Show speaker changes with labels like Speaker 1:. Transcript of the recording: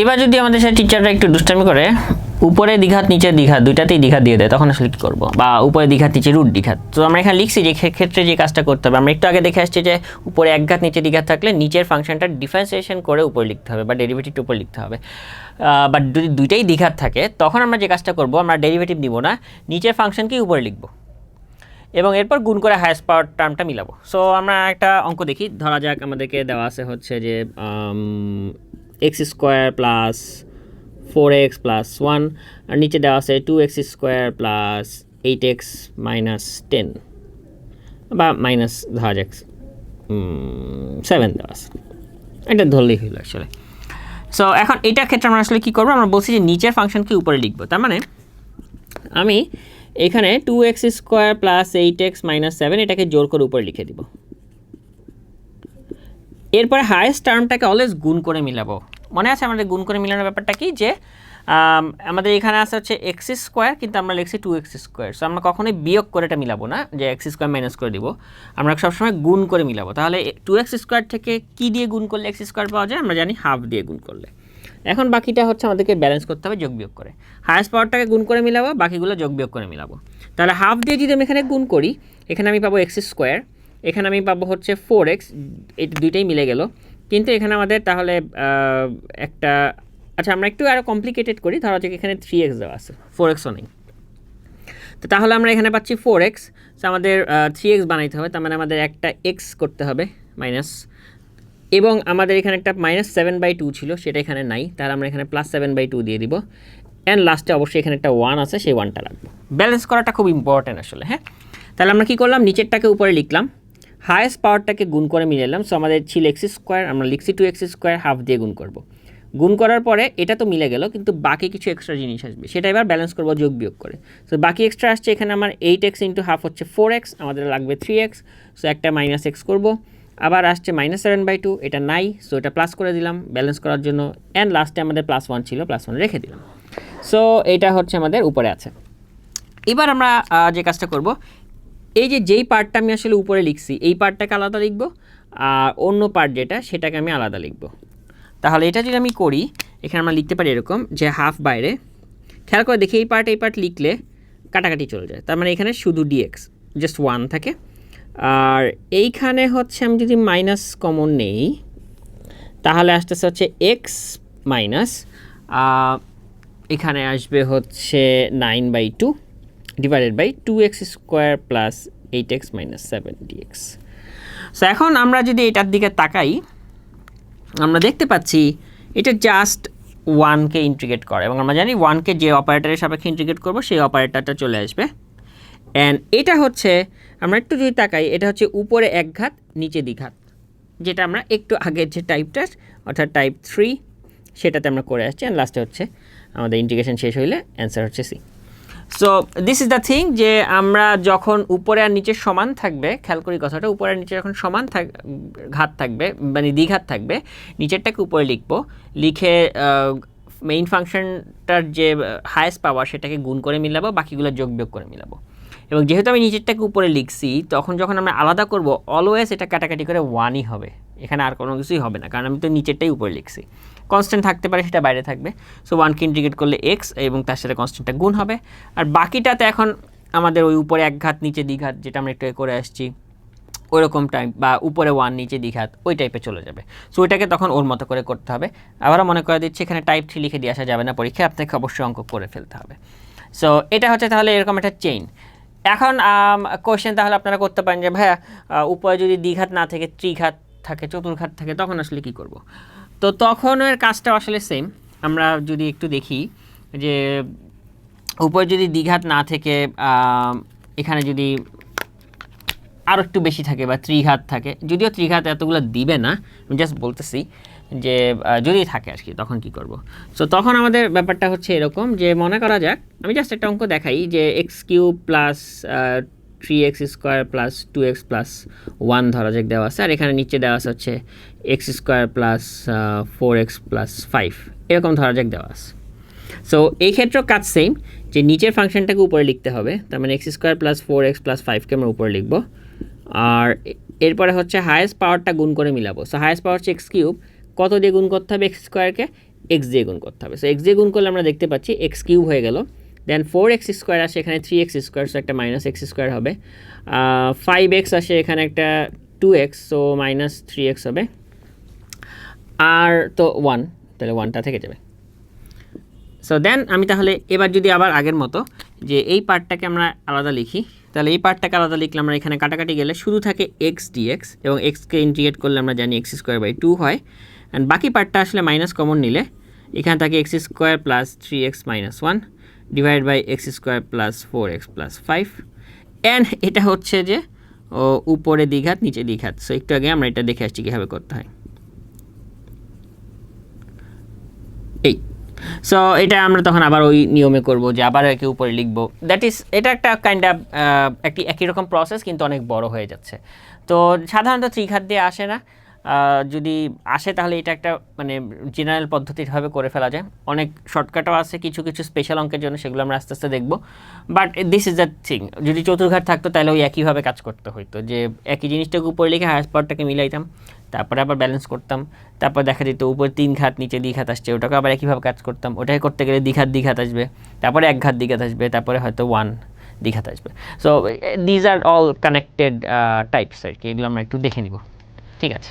Speaker 1: এবার যদি আমাদের সাথে টিচাররা একটু দুষ্টামি করে, উপরে দ্বিঘাত নিচে দ্বিঘাত দুইটাতেই দ্বিঘাত দিয়ে দেয়, তখন আসলে কী করব? বা উপরে দ্বিঘাত নিচে রুট দ্বিঘাত তো আমরা এখানে লিখছি যে ক্ষে- ক্ষেত্রে যে কাজটা করতে হবে, আমরা একটু আগে দেখে আসছি যে উপরে একঘাত নিচে দ্বিঘাত থাকলে নিচের ফাংশনটা ডিফারেন্সিয়েশন করে উপরে লিখতে হবে বা ডেরিভেটিভটা উপরে লিখতে হবে। বাট যদি দুইটাই দ্বিঘাত থাকে, তখন আমরা যে কাজটা করব, আমরা ডেরিভেটিভ নিব না, নিচের ফাংশনকেই উপরে লিখব? এবং এরপর গুণ করে হায়েস্ট পাওয়ার টার্মটা মিলাবো। সো আমরা একটা অঙ্ক দেখি, ধরা যাক আমাদেরকে দেওয়া আছে হচ্ছে যে x square plus four x plus one আর নিচে দেওয়া আছে two x square plus eight x minus ten বা মাইনাস ধরা যাক সেভেন দেওয়া আছে। এটা ধরলেই হইল আসলে সো এখন এইটার ক্ষেত্রে আমরা আসলে কী করব? আমরা বলছি যে নিচের ফাংশনকে উপরে লিখব। তার মানে আমি এখানে two x square plus eight x minus seven এটাকে জোর করে উপরে লিখে দিব। এরপরে হায়েস্ট টার্মটাকে অলওয়েজ গুণ করে মিলাবো। মনে আছে আমাদের গুণ করে মিলানোর ব্যাপারটা কি? যে আমাদের এখানে আসা হচ্ছে এক্স স্কোয়ার কিন্তু আমরা লিখছি টু এক্স স্কোয়ার সো আমরা কখনোই বিয়োগ করে এটা মিলাবো না, যে এক্স স্কোয়ার মাইনাস করে দিব। আমরা সবসময় গুণ করে মিলাবো। তাহলে টু এক্স স্কোয়ার থেকে কী দিয়ে গুণ করলে এক্স স্কোয়ার পাওয়া যায়? আমরা জানি হাফ দিয়ে গুণ করলে। এখন বাকিটা হচ্ছে আমাদেরকে ব্যালেন্স করতে হবে যোগ বিয়োগ করে। হায়েস্ট পাওয়ারটাকে গুণ করে মিলাবো, বাকিগুলো যোগ বিয়োগ করে মিলাবো। তাহলে হাফ দিয়ে যদি আমি এখানে গুণ করি, এখানে আমি পাবো এক্স স্কোয়ার এখানে আমি পাবো হচ্ছে ফোর এক্স এই দুইটাই মিলে গেল। কিন্তু এখানে আমাদের তাহলে একটা আচ্ছা আমরা একটু আরও কমপ্লিকেটেড করি। ধরা যাক এখানে থ্রি এক্স দেওয়া আছে ফোর এক্সও নেই তো তাহলে আমরা এখানে পাচ্ছি ফোর এক্স তো আমাদের থ্রি এক্স বানাইতে হবে, তার মানে আমাদের একটা এক্স করতে হবে মাইনাস এবং আমাদের এখানে একটা মাইনাস সেভেন বাই টু ছিল, সেটা এখানে নাই। তাহলে আমরা এখানে প্লাস সেভেন বাই টু দিয়ে দিব। অ্যান্ড লাস্টে অবশ্যই এখানে একটা ওয়ান আছে, সেই ওয়ানটা রাখব। ব্যালেন্স করাটা খুব ইম্পর্ট্যান্ট আসলে হ্যাঁ? তাহলে আমরা কী করলাম? নিচেরটাকে উপরে লিখলাম। হায়েস্ট পাওয়ারটাকে গুণ করে মিলালাম সো আমাদের ছিল এক্স স্কোয়ার আমরা লিখছি টু এক্স স্কোয়ার হাফ দিয়ে গুণ করব। গুণ করার পরে এটা তো মিলে গেল, কিন্তু বাকি কিছু এক্সট্রা জিনিস আসবে। সেটা এবার ব্যালেন্স করব যোগ বিয়োগ করে। সো বাকি এক্সট্রা আসছে এখানে আমার এইট এক্স ইন্টু হাফ হচ্ছে ফোর এক্স আমাদের লাগবে থ্রি এক্স সো একটা মাইনাস এক্স করব। আবার আসছে মাইনাস সেভেন বাই টু এটা নাই। সো এটা প্লাস করে দিলাম ব্যালেন্স করার জন্য। অ্যান্ড লাস্টে আমাদের প্লাস ওয়ান ছিল প্লাস ওয়ান রেখে দিলাম। সো এটা হচ্ছে আমাদের উপরে আছে। এবার আমরা যে কাজটা করব এই যে যেই পার্টটা আমি আসলে উপরে লিখছি, এই পার্টটাকে আলাদা লিখব, আর অন্য পার্ট যেটা, সেটাকে আমি আলাদা লিখব। তাহলে এটা যদি আমি করি, এখানে আমরা লিখতে পারি এরকম যে হাফ বাইরে, খেয়াল করে দেখি এই পার্ট এই পার্ট লিখলে কাটাকাটি চলে যায়। তার মানে এখানে শুধু ডিএক্স জাস্ট ওয়ান থাকে। আর এইখানে হচ্ছে আমি যদি মাইনাস কমন নেই, তাহলে আসতেছে হচ্ছে এক্স মাইনাস এখানে আসবে হচ্ছে nine by two divided by two x square plus eight x minus seven d x so এখন আমরা যদি এটার দিকে তাকাই, আমরা দেখতে পাচ্ছি এটা জাস্ট ওয়ানকে ইন্টিগ্রেট করে এবং আমরা জানি ওয়ানকে যে অপারেটরের সাপেক্ষে ইন্টিগ্রেট করব, সেই অপারেটরটা চলে আসবে। অ্যান্ড এটা হচ্ছে, আমরা একটু যদি তাকাই, এটা হচ্ছে উপরে এক ঘাত, নিচে দ্বিঘাত যেটা আমরা একটু আগের যে টাইপটা অর্থাৎ টাইপ থ্রি সেটাতে আমরা করে আসছি। অ্যান্ড লাস্টে হচ্ছে, আমাদের ইন্টিগ্রেশন শেষ হইলে অ্যান্সার হচ্ছে C so this is the thing যে আমরা যখন উপরে আর নিচে সমান থাকবে, খেয়াল করি কথাটা, উপরে আর নিচে যখন সমান থাক, ঘাত থাকবে মানে দ্বিঘাত থাকবে, নিচেরটাকে উপরে লিখব, লিখে মেইন ফাংশনটার যে হায়েস্ট পাওয়ার সেটাকে গুণ করে মিলাবো, বাকিগুলো যোগ বিয়োগ করে মিলাবো। এবং যেহেতু আমি নিচেরটাকে উপরে লিখছি, তখন যখন আমরা আলাদা করব অলওয়েজ এটা কাটাকাটি করে ওয়ানই হবে। এখানে আর কোনো কিছুই হবে না। কারণ আমি তো নিচেরটাই উপরে লিখছি। কনস্ট্যান্ট থাকতে পারে, সেটা বাইরে থাকবে। সো ওয়ানকে ইন্টিগ্রেট করলে এক্স এবং তার সাথে কনস্ট্যান্টটা গুণ হবে। আর বাকিটাতে এখন আমাদের ওই উপরে এক ঘাত, নিচে দ্বিঘাত যেটা আমরা একটু করে আসছি, ওইরকম টাইপ বা উপরে ওয়ান নিচে দ্বিঘাত ওই টাইপে চলে যাবে। সো ওইটাকে তখন ওর মতো করে করতে হবে। আবারও মনে করে দিচ্ছি, এখানে টাইপ থ্রি লিখে দিয়ে আসা যাবে না পরীক্ষায়, আপনাকে অবশ্যই অঙ্ক করে ফেলতে হবে। সো এটা হচ্ছে তাহলে এরকম একটা চেইন এখন কোয়েশ্চেন তাহলে আপনারা করতে পারেন যে, ভাইয়া উপরে যদি দ্বিঘাত না থেকে ত্রিঘাত থাকে, চতুর্ঘাত থাকে, তখন আসলে কি করব? তো তখন এর কাজটা আসলে সেম আমরা যদি একটু দেখি যে উপরে যদি দ্বিঘাত না থেকে এখানে যদি আরও একটু বেশি থাকে বা ত্রিঘাত থাকে, যদিও ত্রিঘাত এতগুলো দিবে না, আমি জাস্ট বলতেছি যে যদি থাকে আর কি, তখন কি করব? সো তখন আমাদের ব্যাপারটা হচ্ছে এরকম যে, মনে করা যাক, আমি জাস্ট একটা অঙ্ক দেখাই যে x plus three x square plus two x plus one ধরা যাক দেওয়া আছে। আর এখানে নিচে দেওয়া আছে হচ্ছে x square plus four x plus five এরকম ধরা যাক দেওয়া আছে। সো এই ক্ষেত্রেও কাজ সেম যে নিচের ফাংশনটাকে উপরে লিখতে হবে। তার মানে x square plus four x plus ফাইভকে আমরা উপরে লিখব। আর এরপরে হচ্ছে হায়েস্ট পাওয়ারটা গুণ করে মিলাবো। সো হায়েস্ট পাওয়ার হচ্ছে এক্স কিউব কত দিয়ে গুণ করতে হবে? এক্স স্কোয়ারকে এক্স দিয়ে গুণ করতে হবে। সো এক্স দিয়ে গুণ করলে আমরা দেখতে পাচ্ছি এক্স কিউব হয়ে গেল। দেন ফোর এক্স স্কোয়ার আসে এখানে থ্রি এক্স স্কোয়ার সো একটা মাইনাস এক্স স্কোয়ার হবে। ফাইভ এক্স আসে এখানে একটা two x so minus three x হবে। আর তো ওয়ান তাহলে ওয়ানটা থেকে যাবে। সো দেন আমি তাহলে এবার যদি আবার আগের মতো যে এই পার্টটাকে আমরা আলাদা লিখি, তাহলে এই পার্টটাকে আলাদা লিখলে আমরা এখানে কাটাকাটি গেলে শুধু থাকে এক্স ডিএক্স এবং এক্সকে ইন্টিগ্রেট করলে আমরা জানি এক্স স্কোয়ার বাই টু হয়। অ্যান্ড বাকি পার্টটা আসলে মাইনাস কমন নিলে এখানে থাকে x square plus three x minus one divide by x square plus four x plus five and এটা হচ্ছে যে, ও, উপরে দ্বিঘাত, নিচে দ্বিঘাত। সো একটু আগে আমরা এটা দেখে আসছি কীভাবে করতে হয়। এই। সো এটা আমরা তখন আবার ওই নিয়মে করব যে আবার একে উপরে লিখব। দ্যাট ইজ এটা একটা কাইন্ড অফ একটি, একই রকম প্রসেস কিন্তু অনেক বড় হয়ে যাচ্ছে। তো, সাধারণত ত্রিঘাত দিয়ে আসে না। যদি আসে তাহলে এটা একটা মানে জেনারেল পদ্ধতিভাবে করে ফেলা যায়। অনেক শর্টকাটও আছে, কিছু কিছু স্পেশাল অঙ্কের জন্য সেগুলো আমরা আস্তে আস্তে দেখব। But this is the thing যদি চতুর্ঘাত থাকতো তাহলে ওই একইভাবে কাজ করতে হতো যে একই জিনিসটাকে উপরে লিখে হায়ার পাওয়ারটাকে মিলাইতাম, তারপরে আবার ব্যালেন্স করতাম, তারপর দেখা যেত উপরে তিন ঘাত, নিচে দ্বিঘাত আসছে, ওটাকে আবার একইভাবে কাজ করতাম, ওটাকে করতে গেলে দ্বিঘাত দ্বিঘাত আসবে, তারপরে এক ঘাত দ্বিঘাত আসবে, তারপরে হয়তো ওয়ান দ্বিঘাত আসবে। So these are all connected types আর কি, এগুলো আমরা একটু দেখে নিব। ঠিক আছে?